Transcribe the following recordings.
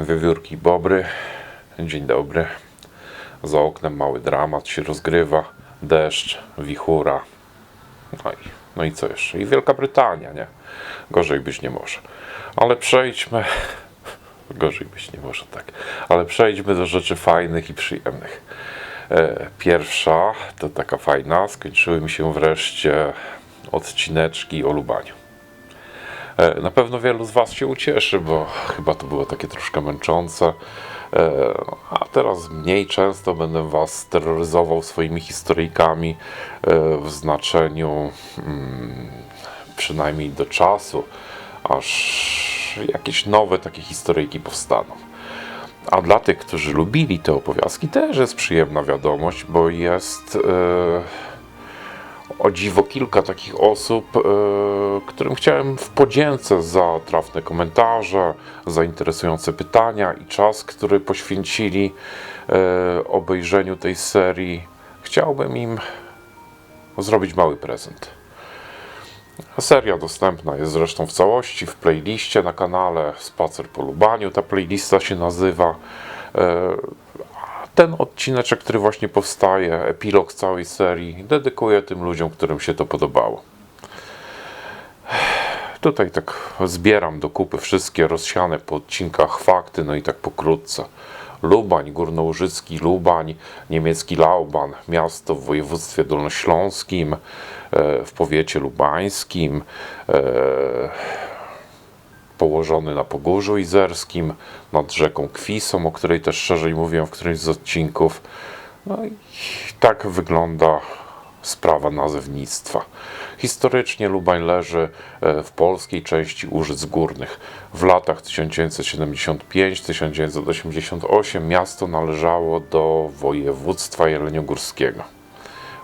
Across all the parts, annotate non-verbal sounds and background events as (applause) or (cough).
Wiewiórki Bobry. Dzień dobry. Za oknem mały dramat się rozgrywa. Deszcz, wichura. No i, no i co jeszcze? I Wielka Brytania, nie? Gorzej być nie może. Ale przejdźmy. (laughs) Gorzej być nie może, tak. Ale przejdźmy do rzeczy fajnych i przyjemnych. E, Pierwsza to taka fajna. Skończyły mi się wreszcie odcineczki o Lubaniu. E, Na pewno wielu z Was się ucieszy, bo chyba to było takie troszkę męczące. E, A teraz mniej często będę Was terroryzował swoimi historyjkami e, w znaczeniu mm, przynajmniej do czasu, aż jakieś nowe takie historyjki powstaną. A dla tych, którzy lubili te opowiastki, też jest przyjemna wiadomość, bo jest. E, o dziwo kilka takich osób, e, którym chciałem w podzięce za trafne komentarze, za interesujące pytania i czas, który poświęcili e, obejrzeniu tej serii. Chciałbym im zrobić mały prezent. Seria dostępna jest zresztą w całości w playliście na kanale Spacer po Lubaniu. Ta playlista się nazywa. Ten odcineczek, który właśnie powstaje, epilog całej serii, dedykuję tym ludziom, którym się to podobało. Tutaj tak zbieram do kupy wszystkie rozsiane po odcinkach fakty, no i tak pokrótce. Lubań, Górnołużycki Lubań, niemiecki Lauban, miasto w województwie dolnośląskim, e, w powiecie lubańskim, e, położony na Pogórzu Izerskim, nad rzeką Kwisą, o której też szerzej mówiłem w którymś z odcinków. No i tak wygląda sprawa nazewnictwa. Historycznie Lubań leży e, w polskiej części Łużyc Górnych. W latach 1975-1988 miasto należało do województwa jeleniogórskiego.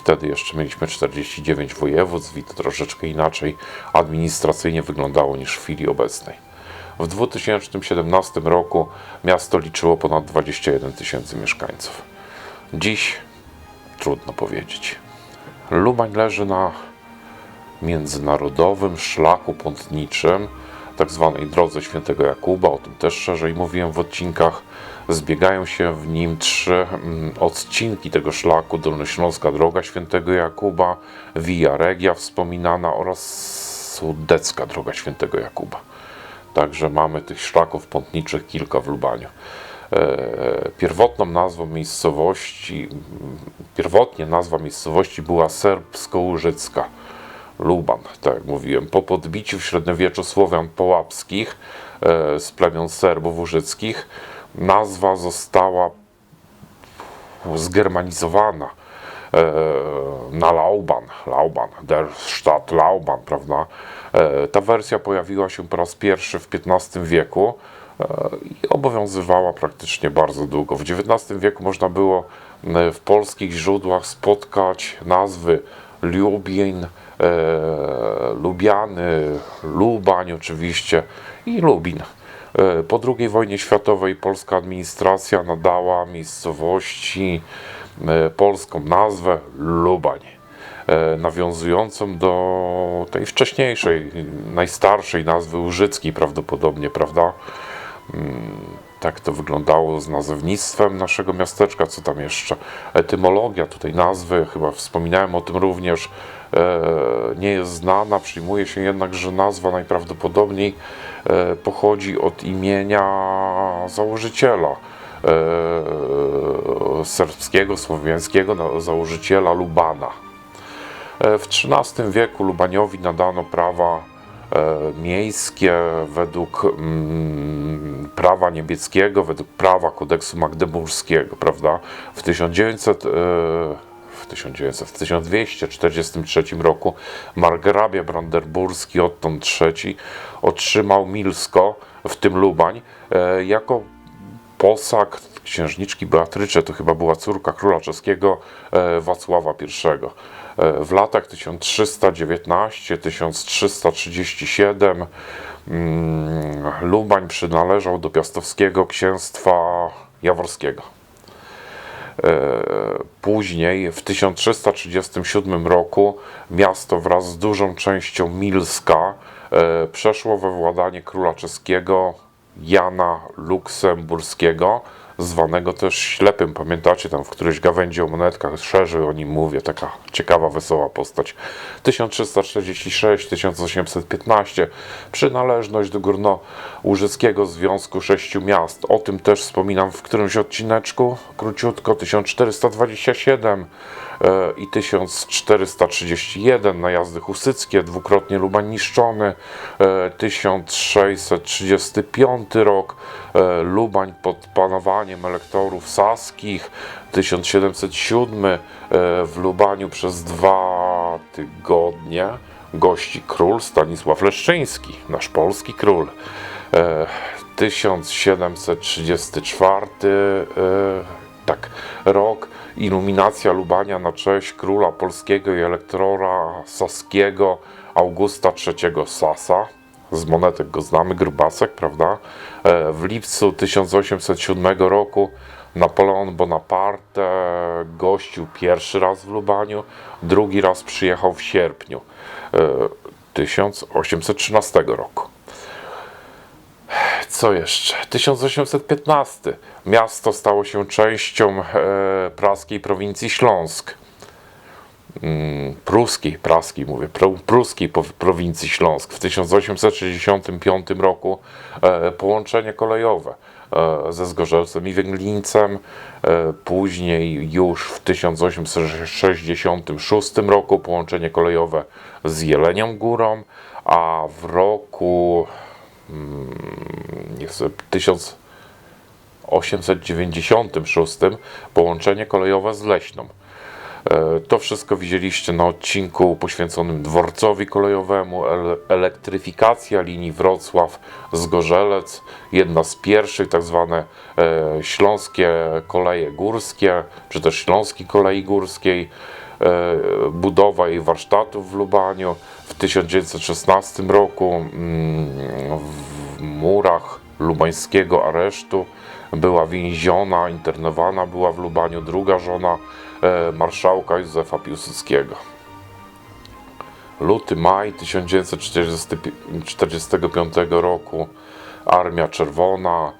Wtedy jeszcze mieliśmy 49 województw i to troszeczkę inaczej administracyjnie wyglądało niż w chwili obecnej. W 2017 roku miasto liczyło ponad 21 tysięcy mieszkańców. Dziś trudno powiedzieć. Lubań leży na międzynarodowym szlaku pątniczym, tak zwanej drodze świętego Jakuba, o tym też szerzej mówiłem w odcinkach. Zbiegają się w nim trzy mm, odcinki tego szlaku: Dolnośląska Droga Świętego Jakuba, Via Regia wspominana oraz Sudecka Droga Świętego Jakuba. Także mamy tych szlaków pątniczych kilka w Lubaniu. E, Pierwotną nazwą miejscowości, m, pierwotnie nazwa miejscowości była serbsko-łużycka. Luban, tak jak mówiłem. Po podbiciu w średniowieczu Słowian połapskich e, z plemion Serbów łużyckich nazwa została zgermanizowana e, na Lauban, Lauban, der Stadt Lauban, prawda? E, Ta wersja pojawiła się po raz pierwszy w XV wieku i obowiązywała praktycznie bardzo długo. W XIX wieku można było w polskich źródłach spotkać nazwy Lubin, e, Lubiany, Lubań oczywiście i Lubin. E, Po II wojnie światowej polska administracja nadała miejscowości e, polską nazwę Lubań, e, nawiązującą do tej wcześniejszej, najstarszej nazwy Łużyckiej prawdopodobnie, prawda? tak to wyglądało z nazewnictwem naszego miasteczka, co tam jeszcze, etymologia tutaj nazwy, chyba wspominałem o tym również, e, nie jest znana, przyjmuje się jednak, że nazwa najprawdopodobniej e, pochodzi od imienia założyciela e, serbskiego, słowiańskiego założyciela Lubana. E, W XIII wieku Lubaniowi nadano prawa e, miejskie według mm, prawa niemieckiego, według prawa kodeksu magdeburskiego, prawda? W 1900, e, w 1900, w 1243 roku margrabia brandenburski Otton III otrzymał Milsko, w tym Lubań, e, jako posag księżniczki Beatrycze, to chyba była córka króla czeskiego e, Wacława I. E, W latach 1319-1337 mm, Lubań przynależał do piastowskiego księstwa jaworskiego. E, Później, w 1337 roku, miasto wraz z dużą częścią Milska e, przeszło we władanie króla czeskiego Jana Luksemburskiego, zwanego też ślepym. Pamiętacie tam w którejś gawędzi o monetkach, szerzej o nim mówię, taka ciekawa, wesoła postać. 1346-1815, przynależność do Górnołużyckiego Związku Sześciu Miast. O tym też wspominam w którymś odcineczku, króciutko, 1427 e, i 1431 najazdy husyckie, dwukrotnie Lubań niszczony, e, 1635 rok, e, Lubań pod panowaniem elektorów saskich, 1707 e, w Lubaniu przez dwa tygodnie gości król Stanisław Leszczyński, nasz polski król. E, 1734 e, tak, rok iluminacja Lubania na cześć króla polskiego i elektora saskiego Augusta III Sasa. Z monetek go znamy, grubasek, prawda? E, W lipcu 1807 roku Napoleon Bonaparte gościł pierwszy raz w Lubaniu, drugi raz przyjechał w sierpniu e, 1813 roku. Co jeszcze? 1815. Miasto stało się częścią e, praskiej prowincji Śląsk. Mm, pruskiej, praskiej mówię, po- prowincji Śląsk. W 1865 roku e, połączenie kolejowe e, ze Zgorzelcem i Węglińcem. E, później już w 1866 roku połączenie kolejowe z Jelenią Górą, a w roku jest 1896 połączenie kolejowe z Leśną. E, To wszystko widzieliście na odcinku poświęconym dworcowi kolejowemu, ele- elektryfikacja linii Wrocław-Zgorzelec, jedna z pierwszych tak zwane e, śląskie koleje górskie, czy też śląskiej kolei górskiej, e, budowa jej warsztatów w Lubaniu. W 1916 roku mm, w murach lubańskiego aresztu była więziona, internowana była w Lubaniu druga żona e, marszałka Józefa Piłsudskiego. Luty, maj 1945 roku Armia Czerwona e,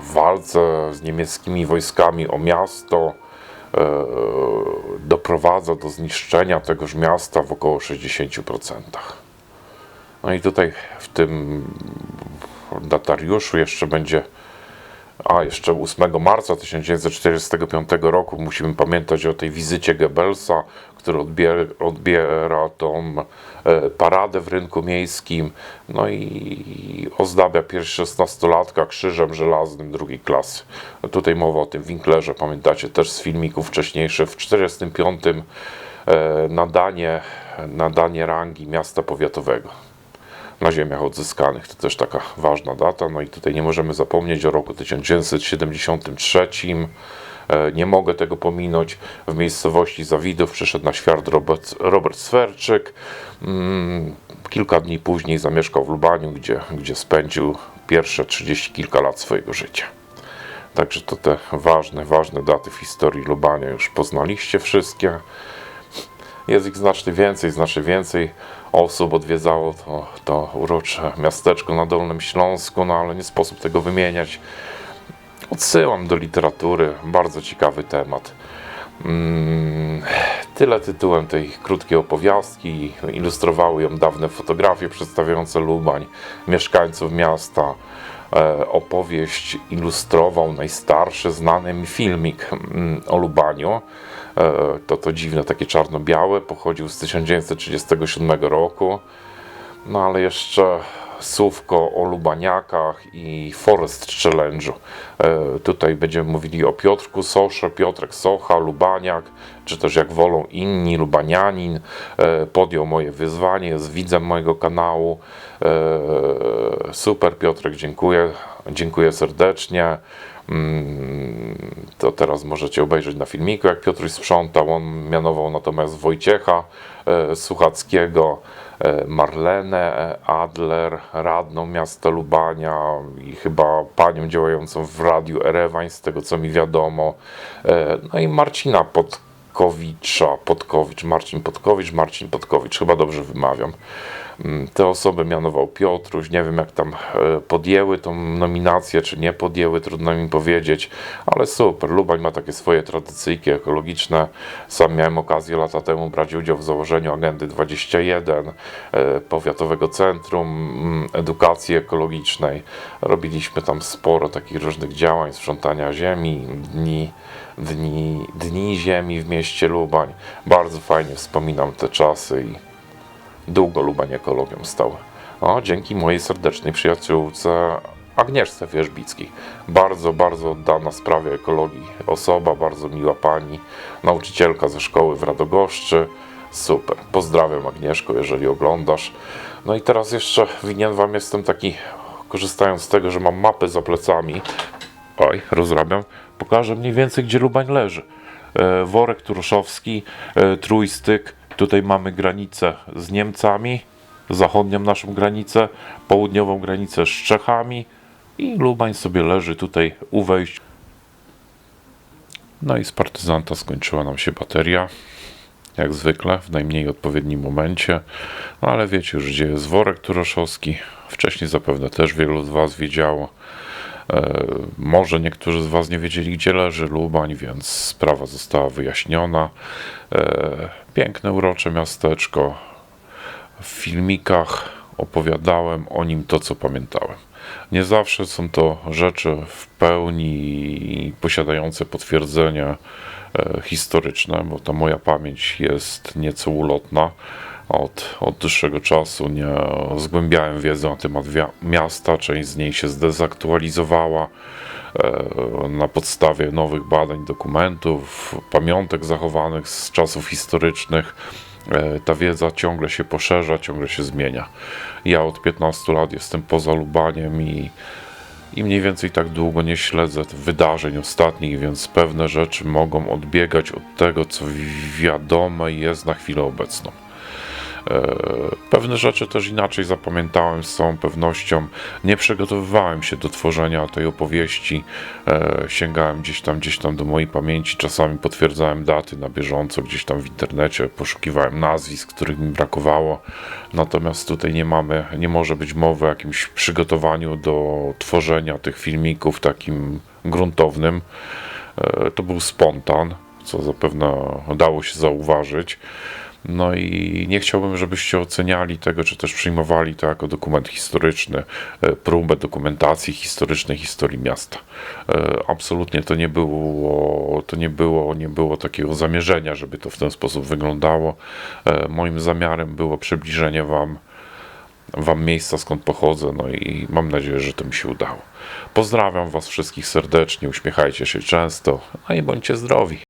w walce z niemieckimi wojskami o miasto doprowadza do zniszczenia tegoż miasta w około 60%. No i tutaj w tym datariuszu jeszcze będzie, a jeszcze 8 marca 1945 roku musimy pamiętać o tej wizycie Goebbelsa, który odbiera, odbiera tą e, paradę w rynku miejskim, no i ozdabia pierwszy 16-latka krzyżem żelaznym drugiej klasy. No tutaj mowa o tym Winklerze, pamiętacie też z filmików wcześniejszych. W 1945 e, nadanie, nadanie rangi miasta powiatowego na ziemiach odzyskanych. To też taka ważna data. No i tutaj nie możemy zapomnieć o roku 1973. E, Nie mogę tego pominąć. W miejscowości Zawidów przyszedł na świat Robert, Robert Swerczyk. Mm, Kilka dni później zamieszkał w Lubaniu, gdzie, gdzie spędził pierwsze 30 kilka lat swojego życia. Także to te ważne, ważne daty w historii Lubania już poznaliście wszystkie. Jest ich znacznie więcej, znacznie więcej osób odwiedzało to, to urocze miasteczko na Dolnym Śląsku, no ale nie sposób tego wymieniać. Odsyłam do literatury, bardzo ciekawy temat. Mm, Tyle tytułem tej krótkiej opowiastki. Ilustrowały ją dawne fotografie przedstawiające Lubań, mieszkańców miasta. E, Opowieść ilustrował najstarszy znany mi filmik mm, o Lubaniu. E, To to dziwne, takie czarno-białe, pochodził z 1937 roku. No ale jeszcze słówko o Lubaniakach i Forest Challenge'u. E, tutaj będziemy mówili o Piotrku Sosze, Piotrek Socha, Lubaniak, czy też jak wolą inni, Lubanianin. E, podjął moje wyzwanie, jest widzem mojego kanału. E, super Piotrek, dziękuję. Dziękuję serdecznie. Mm, To teraz możecie obejrzeć na filmiku, jak Piotruś sprzątał. On mianował natomiast Wojciecha Suchackiego, Marlenę Adler, radną miasta Lubania i chyba panią działającą w radiu Erewań, z tego co mi wiadomo. E, No i Marcina pod Podkowicza, Podkowicz, Marcin Podkowicz, Marcin Podkowicz, chyba dobrze wymawiam. Mm, Te osoby mianował Piotruś, nie wiem jak tam e, podjęły tą nominację, czy nie podjęły, trudno mi powiedzieć, ale super, Lubań ma takie swoje tradycyjki ekologiczne. Sam miałem okazję lata temu brać udział w założeniu Agendy 21, e, Powiatowego Centrum mm, Edukacji Ekologicznej. Robiliśmy tam sporo takich różnych działań, sprzątania ziemi, dni, dni, dni ziemi w mieście Lubań. Bardzo fajnie wspominam te czasy i długo Lubań ekologią stał. No, dzięki mojej serdecznej przyjaciółce Agnieszce Wierzbickiej. Bardzo, bardzo oddana sprawie ekologii osoba, bardzo miła pani, nauczycielka ze szkoły w Radogoszczy. Super. Pozdrawiam Agnieszko, jeżeli oglądasz. No i teraz jeszcze winien wam jestem taki, korzystając z tego, że mam mapę za plecami. Oj, rozrabiam. Pokażę mniej więcej, gdzie Lubań leży. E, worek Turoszowski, e, Trójstyk. Tutaj mamy granicę z Niemcami, zachodnią naszą granicę, południową granicę z Czechami i Lubań sobie leży tutaj u wejść. No i z partyzanta skończyła nam się bateria. Jak zwykle, w najmniej odpowiednim momencie. No ale wiecie już, gdzie jest worek Turoszowski. Wcześniej zapewne też wielu z Was wiedziało. E, może niektórzy z Was nie wiedzieli, gdzie leży Lubań, więc sprawa została wyjaśniona. E, piękne, urocze miasteczko. W filmikach opowiadałem o nim to, co pamiętałem. Nie zawsze są to rzeczy w pełni posiadające potwierdzenie e, historyczne, bo ta moja pamięć jest nieco ulotna. Od, od dłuższego czasu nie zgłębiałem wiedzy na temat miasta, część z niej się zdezaktualizowała e, na podstawie nowych badań, dokumentów, pamiątek zachowanych z czasów historycznych. E, Ta wiedza ciągle się poszerza, ciągle się zmienia. Ja od 15 lat jestem poza Lubaniem i, i mniej więcej tak długo nie śledzę wydarzeń ostatnich, więc pewne rzeczy mogą odbiegać od tego, co wiadome jest na chwilę obecną. E, Pewne rzeczy też inaczej zapamiętałem z całą pewnością. Nie przygotowywałem się do tworzenia tej opowieści. E, Sięgałem gdzieś tam, gdzieś tam do mojej pamięci. Czasami potwierdzałem daty na bieżąco, gdzieś tam w internecie. Poszukiwałem nazwisk, których mi brakowało. Natomiast tutaj nie mamy, nie może być mowy o jakimś przygotowaniu do tworzenia tych filmików takim gruntownym. E, To był spontan, co zapewne dało się zauważyć. No i nie chciałbym, żebyście oceniali tego, czy też przyjmowali to jako dokument historyczny, e, próbę dokumentacji historycznej historii miasta. E, Absolutnie to nie było, to nie było, nie było takiego zamierzenia, żeby to w ten sposób wyglądało. E, Moim zamiarem było przybliżenie wam Wam miejsca, skąd pochodzę, no i mam nadzieję, że to mi się udało. Pozdrawiam Was wszystkich serdecznie, uśmiechajcie się często, no i bądźcie zdrowi.